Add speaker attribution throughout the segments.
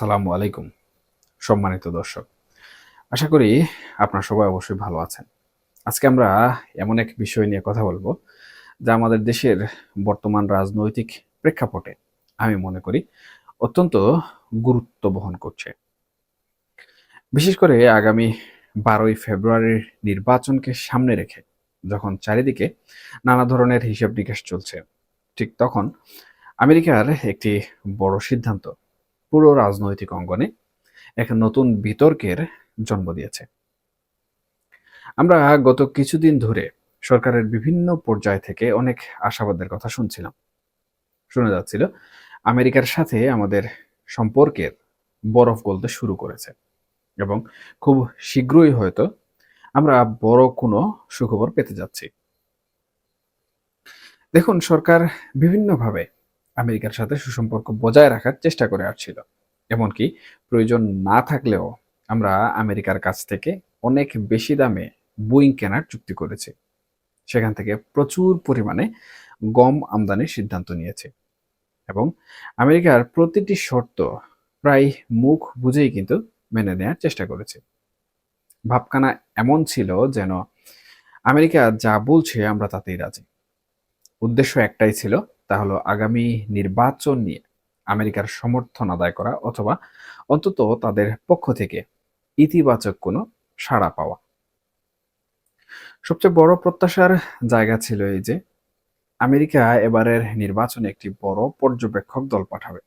Speaker 1: আসসালামু আলাইকুম, সম্মানিত দর্শক। আশা করি আপনারা সবাই অবশ্যই ভালো আছেন। আজকে আমরা এমন এক বিষয় নিয়ে কথা বলব, যা আমাদের দেশের বর্তমান রাজনৈতিক প্রেক্ষাপটে, আমি মনে করি, অত্যন্ত গুরুত্ব বহন করছে। বিশেষ করে আগামী বারোই ফেব্রুয়ারির নির্বাচনকে সামনে রেখে, যখন চারিদিকে নানা ধরনের হিসাব নিকাশ চলছে, ঠিক তখন আমেরিকার একটি বড় সিদ্ধান্ত পুরো রাজনৈতিক অঙ্গনে এক নতুন বিতর্কের জন্ম দিয়েছে। আমরা গত কিছুদিন ধরে সরকারের বিভিন্ন পর্যায় থেকে অনেক আশাবাদের কথা শুনছিলাম। শোনা যাচ্ছিল, আমেরিকার সাথে আমাদের সম্পর্কের বরফ গলতে শুরু করেছে এবং খুব শীঘ্রই হয়তো আমরা বড় কোনো সুখবর পেতে যাচ্ছি। দেখুন, সরকার বিভিন্নভাবে আমেরিকার সাথে সুসম্পর্ক বজায় রাখার চেষ্টা করে আসছিল। এমনকি প্রয়োজন না থাকলেও আমরা আমেরিকার কাছ থেকে অনেক বেশি দামে বুইং কেনার চুক্তি করেছি। সেখান থেকে প্রচুর পরিমাণে গম আমদানির সিদ্ধান্ত নিয়েছে। এবং আমেরিকার প্রতিটি শর্ত প্রায় মুখ বুঝেই কিন্তু মেনে নেওয়ার চেষ্টা করেছে। ভাবখানা এমন ছিল যেন আমেরিকা যা বলছে আমরা তাতেই রাজি। উদ্দেশ্য একটাই ছিল তা হলো আগামী নির্বাচন নিয়ে আমেরিকার সমর্থন আদায় করা অথবা অন্তত তাদের পক্ষ থেকে ইতিবাচক কোনো সাড়া পাওয়া। সবচেয়ে বড় প্রত্যাশার জায়গা ছিল এই যে আমেরিকা এবারের নির্বাচনে একটি বড় পর্যবেক্ষক দল পাঠাবে।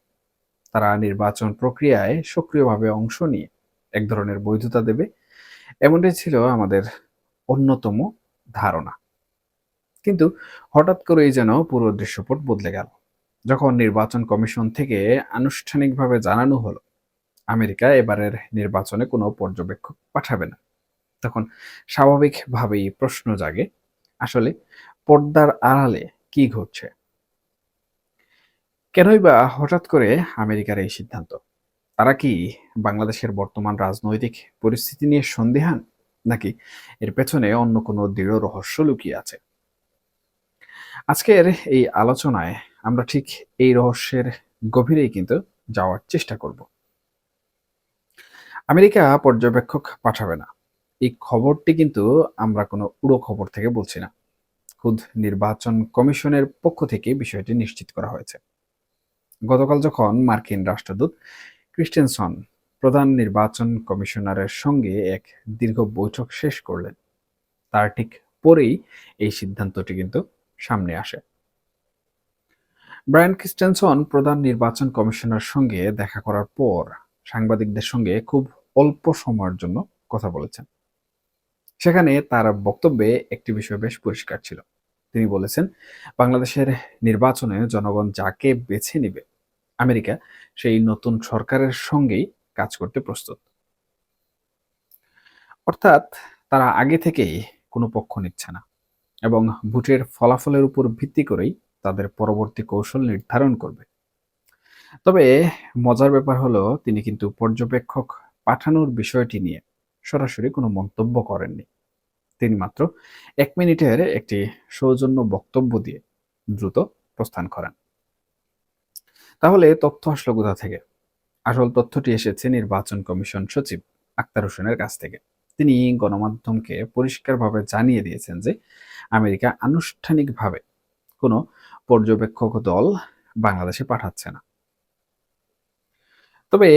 Speaker 1: তারা নির্বাচন প্রক্রিয়ায় সক্রিয়ভাবে অংশ নিয়ে এক ধরনের বৈধতা দেবে, এমনটাই ছিল আমাদের অন্যতম ধারণা। কিন্তু হঠাৎ করেই যেন পুরো দৃশ্যপট বদলে গেল। যখন নির্বাচন কমিশন থেকে আনুষ্ঠানিকভাবে জানানো হলো, আমেরিকা এবারের নির্বাচনে কোনো পর্যবেক্ষক পাঠাবে না, তখন স্বাভাবিকভাবেই প্রশ্ন জাগে, আসলে পর্দার আড়ালে কি ঘটছে? কেনই বা হঠাৎ করে আমেরিকার এই সিদ্ধান্ত? তারা কি বাংলাদেশের বর্তমান রাজনৈতিক পরিস্থিতি নিয়ে সন্দেহান, নাকি এর পেছনে অন্য কোনো দৃঢ় রহস্য লুকিয়ে আছে? আজকের এই আলোচনায় আমরা ঠিক এই রহস্যের গভীরেই কিন্তু যাওয়ার চেষ্টা করব। আমেরিকা পর্যবেক্ষক পাঠাবে না। এই খবরটি কিন্তু আমরা কোনো উড়ো খবর থেকে বলছি না। খুদ নির্বাচন কমিশনের পক্ষ থেকে বিষয়টি নিশ্চিত করা হয়েছে। গতকাল যখন মার্কিন রাষ্ট্রদূত ক্রিস্টেনসন প্রধান নির্বাচন কমিশনারের সঙ্গে এক দীর্ঘ বৈঠক শেষ করলেন, তার ঠিক পরেই এই সিদ্ধান্তটি কিন্তু সামনে আসে। ব্রায়ান ক্রিস্টেনসন প্রধান নির্বাচন কমিশনার সঙ্গে দেখা করার পর সাংবাদিকদের সঙ্গে খুব অল্প সময়ের জন্য কথা বলেছেন। সেখানে তার বক্তব্যে একটি বিষয় বেশ পরিষ্কার ছিল। তিনি বলেছেন, বাংলাদেশের নির্বাচনে জনগণ যাকে বেছে নিবে, আমেরিকা সেই নতুন সরকারের সঙ্গেই কাজ করতে প্রস্তুত। অর্থাৎ তারা আগে থেকেই কোনো পক্ষ নিচ্ছে না। এবং ভোটের ফলাফলের উপর ভিত্তি করেই তাদের পরবর্তী কৌশল নির্ধারণ করবে। তবে মজার ব্যাপার হলো, তিনি কিন্তু পর্যবেক্ষক পাঠানোর বিষয়টি নিয়ে সরাসরি কোনো মন্তব্য করেননি। তিনি মাত্র এক মিনিটের একটি সৌজন্য বক্তব্য দিয়ে দ্রুত প্রস্থান করেন। তাহলে তথ্য আসলো কোথা থেকে? আসল তথ্যটি এসেছে নির্বাচন কমিশন সচিব আক্তার হোসেনের কাছ থেকে। তিনি গণমাধ্যমকে পরিষ্কারভাবে জানিয়ে দিয়েছেন যে আমেরিকা আনুষ্ঠানিকভাবে কোনো পর্যবেক্ষক দল বাংলাদেশে পাঠাচ্ছে না। তবে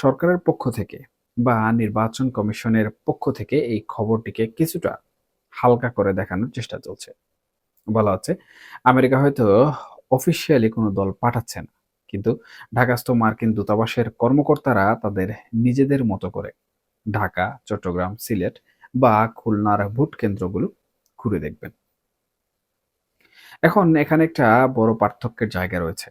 Speaker 1: সরকারের পক্ষ থেকে বা নির্বাচন কমিশনের পক্ষ থেকে এই খবরটিকে কিছুটা হালকা করে দেখানোর চেষ্টা চলছে। বলা হচ্ছে, আমেরিকা হয়তো অফিসিয়ালি কোনো দল পাঠাচ্ছে না, কিন্তু ঢাকাস্থ মার্কিন দূতাবাসের কর্মকর্তারা তাদের নিজেদের মতো করে ঢাকা, চট্টগ্রাম, সিলেট বা খুলনার ভোট কেন্দ্রগুলো ঘুরে দেখবেন। এখন এখানে একটা বড় পার্থক্যের জায়গা রয়েছে।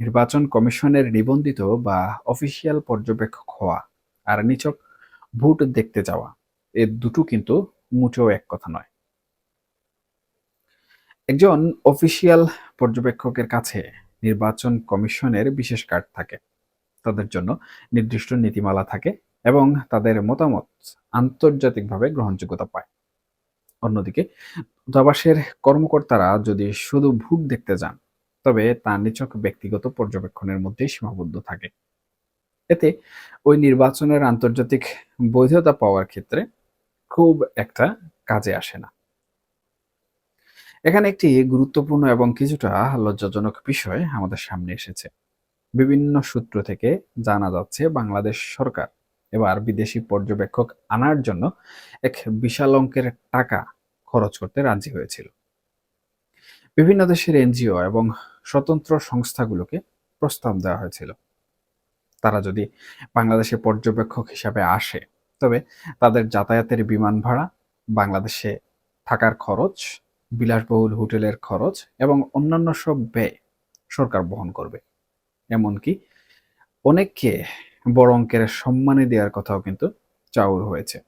Speaker 1: নির্বাচন কমিশনের নিবন্ধিত বা অফিসিয়াল পর্যবেক্ষক হওয়া আর নিচক ভোট দেখতে যাওয়া, এ দুটো কিন্তু মুঠেও এক কথা নয়। একজন অফিসিয়াল পর্যবেক্ষকের কাছে নির্বাচন কমিশনের বিশেষ কার্ড থাকে। তাদের জন্য নির্দিষ্ট নীতিমালা থাকে এবং তাদের মতামত আন্তর্জাতিকভাবে গ্রহণযোগ্যতা পায়। অন্যদিকে দূতাবাসের কর্মকর্তারা যদি শুধু ভোট দেখতে যান, তবে তা নিচক ব্যক্তিগত পর্যবেক্ষণের মধ্যে সীমাবদ্ধ থাকে। এতে ওই নির্বাচনের আন্তর্জাতিক বৈধতা পাওয়ার ক্ষেত্রে খুব একটা কাজে আসে না। এখানে একটি গুরুত্বপূর্ণ এবং কিছুটা লজ্জাজনক বিষয় আমাদের সামনে এসেছে। বিভিন্ন সূত্র থেকে জানা যাচ্ছে, বাংলাদেশ সরকার এবার বিদেশি পর্যবেক্ষক আনার জন্য এক বিশাল অঙ্কের টাকা খরচ করতে রাজি হয়েছিল। বিভিন্ন দেশের এনজিও এবং স্বতন্ত্র সংস্থাগুলোকে প্রস্তাব দেওয়া হয়েছিল। তারা যদি বাংলাদেশে পর্যবেক্ষক হিসাবে আসে, তবে তাদের যাতায়াতের বিমান ভাড়া, বাংলাদেশে থাকার খরচ, বিলাসবহুল হোটেলের খরচ এবং অন্যান্য সব ব্যয় সরকার বহন করবে। এমনকি অনেককে বড় অঙ্কের সম্মানে দেওয়ার কথাও কিন্তু চাউর হয়েছে।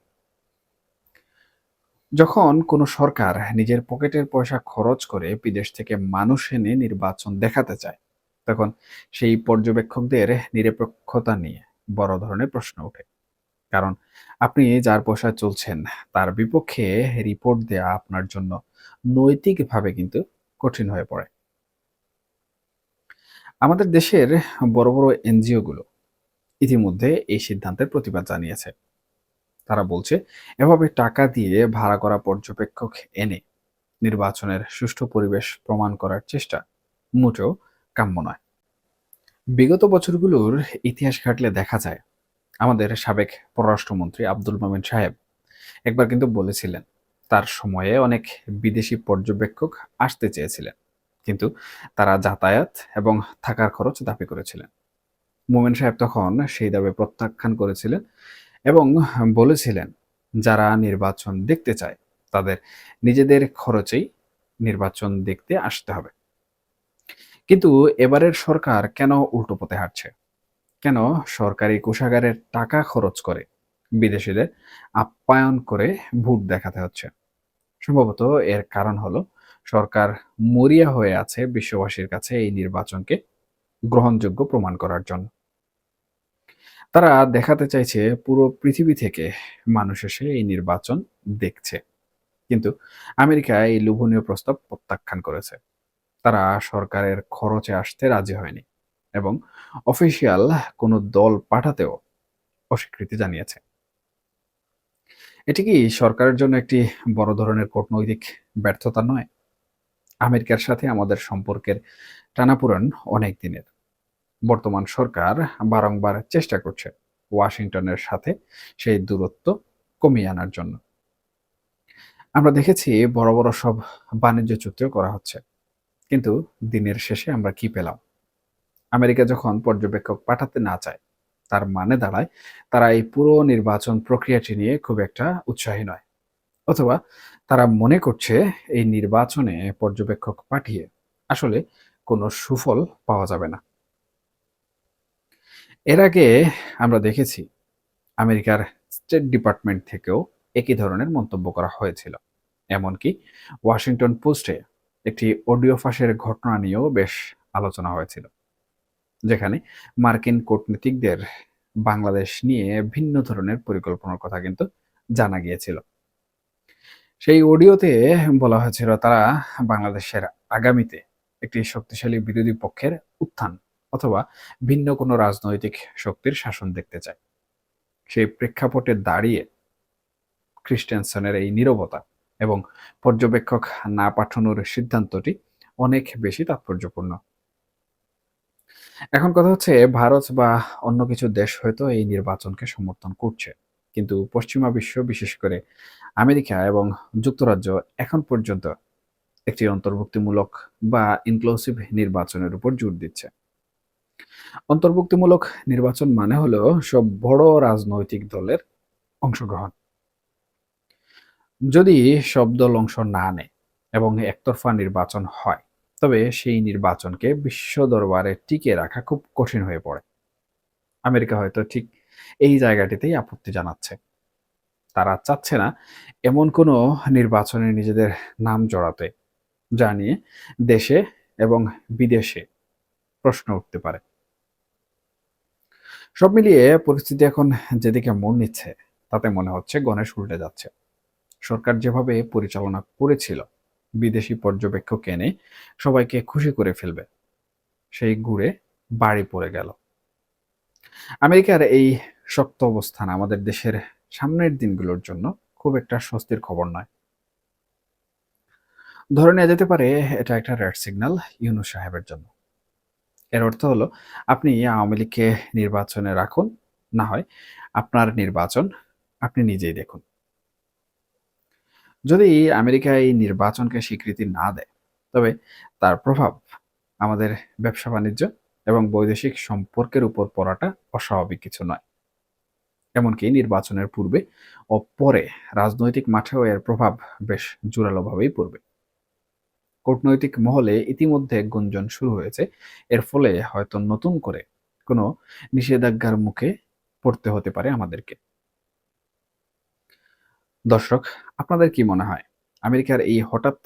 Speaker 1: যখন কোনো সরকার নিজের পকেটের পয়সা খরচ করে বিদেশ থেকে মানুষ এনে নির্বাচন দেখাতে চায়, তখন সেই পর্যবেক্ষকদের নিরপেক্ষতা নিয়ে বড় ধরনের প্রশ্ন ওঠে। কারণ আপনি যার পয়সা চলছেন, তার বিপক্ষে রিপোর্ট দেয়া আপনার জন্য নৈতিকভাবে কিন্তু কঠিন হয়ে পড়ে। আমাদের দেশের বড় বড় এনজিওগুলো ইতিমধ্যে এই সিদ্ধান্তের প্রতিবাদ জানিয়েছে। তারা বলছে, এভাবে টাকা দিয়ে ভাড়া করা পর্যবেক্ষক এনে নির্বাচনের সুষ্ঠু পরিবেশ প্রমাণ করার চেষ্টা মোটেও কাম্য নয়। বিগত বছরগুলোর ইতিহাস ঘাটলে দেখা যায়, আমাদের সাবেক পররাষ্ট্রমন্ত্রী আব্দুল মোমেন সাহেব একবার কিন্তু বলেছিলেন, তার সময়ে অনেক বিদেশি পর্যবেক্ষক আসতে চেয়েছিলেন, কিন্তু তারা যাতায়াত এবং থাকার খরচ দাবি করেছিলেন। মোমেন সাহেব তখন সেই দাবি প্রত্যাখ্যান করেছিলেন এবং বলেছিলেন, যারা নির্বাচন দেখতে চায়, তাদের নিজেদের খরচেই নির্বাচন দেখতে আসতে হবে। কিন্তু এবারের সরকার কেন উল্টো পথে হাঁটছে? কেন সরকারি কোষাগারের টাকা খরচ করে বিদেশিদের আপ্যায়ন করে ভোট দেখাতে হচ্ছে? সম্ভবত এর কারণ হলো, সরকার মরিয়া হয়ে আছে বিশ্ববাসীর কাছে এই নির্বাচনকে গ্রহণযোগ্য প্রমাণ করার জন্য। তারা দেখাতে চাইছে পুরো পৃথিবী থেকে মানুষ এসে এই নির্বাচন দেখছে। কিন্তু আমেরিকা এই লোভনীয় প্রস্তাব প্রত্যাখ্যান করেছে। তারা সরকারের খরচে আসতে রাজি হয়নি এবং অফিসিয়াল কোনো দল পাঠাতেও অস্বীকৃতি জানিয়েছে। এটি কি সরকারের জন্য একটি বড় ধরনের কূটনৈতিক ব্যর্থতা নয়? আমেরিকার সাথে আমাদের সম্পর্কের টানাপোড়েন অনেক দিনের। বর্তমান সরকার বারংবার চেষ্টা করছে ওয়াশিংটনের সাথে সেই দূরত্ব কমিয়ে আনার জন্য। আমরা দেখেছি বড় বড় সব বাণিজ্য চুক্তিও করা হচ্ছে। কিন্তু দিনের শেষে আমরা কি পেলাম? আমেরিকা যখন পর্যবেক্ষক পাঠাতে না চায়, তার মানে দাঁড়ায় তারা এই পুরো নির্বাচন প্রক্রিয়াটি নিয়ে খুব একটা উৎসাহী নয়। অথবা তারা মনে করছে এই নির্বাচনে পর্যবেক্ষক পাঠিয়ে আসলে কোনো সুফল পাওয়া যাবে না। এর আগে আমরা দেখেছি আমেরিকার স্টেট ডিপার্টমেন্ট থেকেও একই ধরনের মন্তব্য করা হয়েছিল। এমনকি ওয়াশিংটন পোস্টে একটি অডিও ফাঁসের ঘটনা নিয়েও বেশ আলোচনা হয়েছিল, যেখানে মার্কিন কূটনীতিকদের বাংলাদেশ নিয়ে ভিন্ন ধরনের পরিকল্পনার কথা কিন্তু জানা গিয়েছিল। সেই অডিওতে বলা হয়েছিল, তারা বাংলাদেশের আগামীতে একটি শক্তিশালী বিরোধী পক্ষের উত্থান অথবা ভিন্ন কোনো রাজনৈতিক শক্তির শাসন দেখতে চায়। সেই প্রেক্ষাপটে দাঁড়িয়ে খ্রিস্টানসনের এই নিরবতা এবং পর্যবেক্ষক না পাঠানোর সিদ্ধান্তটি অনেক বেশি তাৎপর্যপূর্ণ। এখন কথা হচ্ছে, ভারত বা অন্য কিছু দেশ হয়তো এই নির্বাচনকে সমর্থন করছে। কিন্তু পশ্চিমা বিশ্ব, বিশেষ করে আমেরিকা এবং যুক্তরাজ্য এখন পর্যন্ত একটি অন্তর্ভুক্তিমূলক বা ইনক্লুসিভ নির্বাচনের উপর জোর দিচ্ছে। অন্তর্ভুক্তিমূলক নির্বাচন মানে হলো সব বড় রাজনৈতিক দলের অংশগ্রহণ। যদি সব দল অংশ না নেয় এবং একতরফা নির্বাচন হয়, তবে সেই নির্বাচনকে বিশ্ব দরবারে টিকে রাখা খুব কঠিন হয়ে পড়ে। আমেরিকা হয়তো ঠিক এই জায়গাটিতেই আপত্তি জানাচ্ছে। তারা চাচ্ছে না এমন কোনো নির্বাচনে নিজেদের নাম জড়াতে, যা নিয়ে দেশে এবং বিদেশে প্রশ্ন উঠতে পারে। সব মিলিয়ে পরিস্থিতি এখন যেদিকে মন নিচ্ছে, তাতে মনে হচ্ছে গণেশ উল্টে যাচ্ছে। সরকার যেভাবে পরিচালনা করেছিল, বিদেশি পর্যবেক্ষক এনে সবাইকে খুশি করে ফেলবে, সেই ঘুরে বাড়ি পড়ে গেল। আমেরিকার এই শক্ত অবস্থান আমাদের দেশের সামনের দিনগুলোর জন্য খুব একটা স্বস্তির খবর নয়। ধরে নেওয়া যেতে পারে এটা একটা রেড সিগন্যাল ইউনু সাহেবের জন্য। এর অর্থ হলো, আপনি আওয়ামী লীগকে নির্বাচনে রাখুন, না হয় আপনার নির্বাচন আপনি নিজেই দেখুন। যদি আমেরিকা এই নির্বাচনকে স্বীকৃতি না দেয়, তবে তার প্রভাব আমাদের ব্যবসা বাণিজ্য এবং বৈদেশিক সম্পর্কের উপর পড়াটা অস্বাভাবিক কিছু নয়। এমনকি নির্বাচনের পূর্বে ও পরে রাজনৈতিক মাঠেও এর প্রভাব বেশ জোরালোভাবেই পড়বে। কূটনৈতিক মহলে ইতিমধ্যে গুঞ্জন শুরু হয়েছে। এর ফলে হয়তো নতুন করে কোনো নিষেধাজ্ঞার মুখে পড়তে হতে পারে আমাদেরকে। দর্শক, আপনাদের কি মনে হয়? আমেরিকার এই হঠাৎ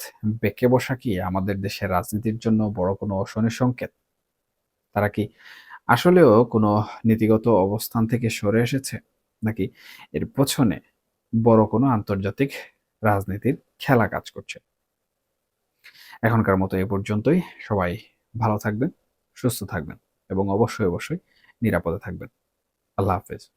Speaker 1: বেঁকে বসা কি আমাদের দেশের রাজনীতির জন্য বড় কোনো অশনির সংকেত? তারা কি আসলেও কোনো নীতিগত অবস্থান থেকে সরে এসেছে? নাকি এর পেছনে বড় কোনো আন্তর্জাতিক রাজনীতির খেলা কাজ করছে? এখনকার মতো এ পর্যন্তই। সবাই ভালো থাকবেন, সুস্থ থাকবেন এবং অবশ্যই অবশ্যই নিরাপদে থাকবেন। আল্লাহ হাফেজ।